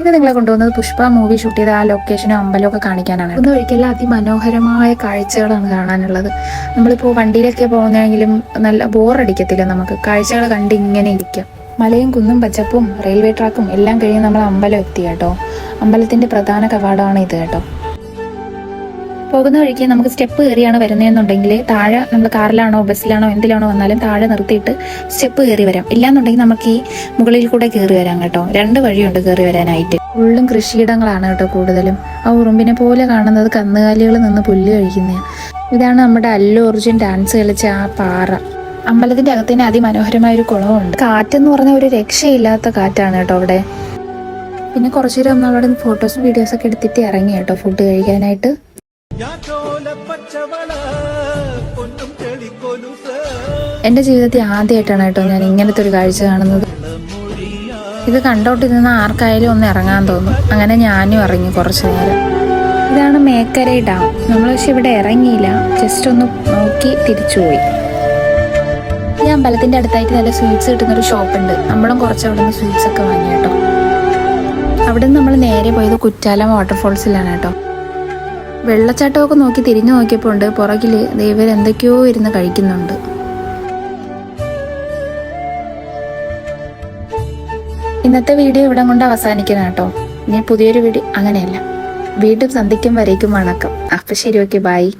ഇത് നിങ്ങളെ കൊണ്ടുവന്നത് പുഷ്പ മൂവി ഷൂട്ട് ചെയ്ത ആ ലൊക്കേഷനും അമ്പലവും ഒക്കെ കാണിക്കാനാണ്. ഒന്ന് ഒരിക്കലും അതിമനോഹരമായ കാഴ്ചകളാണ് കാണാനുള്ളത്. നമ്മളിപ്പോൾ വണ്ടിയിലൊക്കെ പോകുന്നതെങ്കിലും നല്ല ബോറടിക്കത്തില്ല നമുക്ക്. കാഴ്ചകൾ കണ്ട് ഇങ്ങനെ ഇരിക്കാം. മലയും കുന്നും പച്ചപ്പും റെയിൽവേ ട്രാക്കും എല്ലാം കഴിഞ്ഞ് നമ്മൾ അമ്പലം എത്തി കേട്ടോ. അമ്പലത്തിന്റെ പ്രധാന കവാടമാണ് ഇത് കേട്ടോ. പോകുന്ന വഴിക്ക് നമുക്ക് സ്റ്റെപ്പ് കയറിയാണ് വരുന്നതെന്നുണ്ടെങ്കിൽ താഴെ നമ്മൾ കാറിലാണോ ബസ്സിലാണോ എന്തിലാണോ വന്നാലും താഴെ നിർത്തിയിട്ട് സ്റ്റെപ്പ് കയറി വരാം. ഇല്ലാന്നുണ്ടെങ്കിൽ നമുക്ക് ഈ മുകളിൽ കൂടെ കയറി വരാം കേട്ടോ. രണ്ട് വഴിയുണ്ട് കയറി വരാനായിട്ട്. ഫുള്ളും കൃഷിയിടങ്ങളാണ് കേട്ടോ കൂടുതലും. ആ ഉറുമ്പിനെ പോലെ കാണുന്നത് കന്നുകാലികൾ നിന്ന് പുല്ല് കഴിക്കുന്നതാണ് ഇതാണ് നമ്മുടെ അല്ലു ഒറിജിൻ ഡാൻസ് കളിച്ച ആ പാറ. അമ്പലത്തിന്റെ അകത്ത് തന്നെ അതിമനോഹരമായ ഒരു കുളമുണ്ട്. കാറ്റെന്ന് പറഞ്ഞ ഒരു രക്ഷയില്ലാത്ത കാറ്റാണ് കേട്ടോ അവിടെ. പിന്നെ കുറച്ചു നേരം നമ്മളവിടെ ഫോട്ടോസും വീഡിയോസും ഒക്കെ എടുത്തിട്ട് ഇറങ്ങി കേട്ടോ ഫുഡ് കഴിക്കാനായിട്ട്. ചോലപ്പച്ചവള പൊന്നും എന്റെ ജീവിതത്തിൽ ആദ്യമായിട്ടാണ് കേട്ടോ ഞാൻ ഇങ്ങനത്തെ ഒരു കാഴ്ച കാണുന്നത്. ഇത് കണ്ടോട്ടിരുന്ന ആർക്കായാലും ഒന്ന് ഇറങ്ങാൻ തോന്നും. അങ്ങനെ ഞാനും ഇറങ്ങി കുറച്ചു നേരം. ഇതാണ് മേക്കരൈ ഡാം. നമ്മൾ പക്ഷെ ഇവിടെ ഇറങ്ങിയില്ല. ജസ്റ്റ് ഒന്ന് നോക്കി തിരിച്ചുപോയി ഈ അമ്പലത്തിന്റെ അടുത്തായിട്ട് നല്ല സ്വീറ്റ്സ് കിട്ടുന്ന ഒരു ഷോപ്പ് ഉണ്ട്. നമ്മളും കുറച്ച് അവിടെ നിന്ന് സ്വീറ്റ്സ് ഒക്കെ വാങ്ങി കേട്ടോ. അവിടെ നിന്ന് നമ്മൾ നേരെ പോയത് കുറ്റാലം വാട്ടർഫോൾസിലാണ് കേട്ടോ. വെള്ളച്ചാട്ടമൊക്കെ നോക്കി തിരിഞ്ഞു നോക്കിയപ്പോൾ ഉണ്ട് പുറകിൽ ദൈവർ എന്തൊക്കെയോ ഇരുന്ന് കഴിക്കുന്നുണ്ട്. ഇന്നത്തെ വീഡിയോ ഇവിടെ കൊണ്ട് അവസാനിക്കണം കേട്ടോ. ഇനി പുതിയൊരു വീഡിയോ അങ്ങനെയല്ല. വീണ്ടും സന്ധിക്കും വരേക്കും വണക്കം. അപ്പം ശരി ഓക്കെ ബൈ.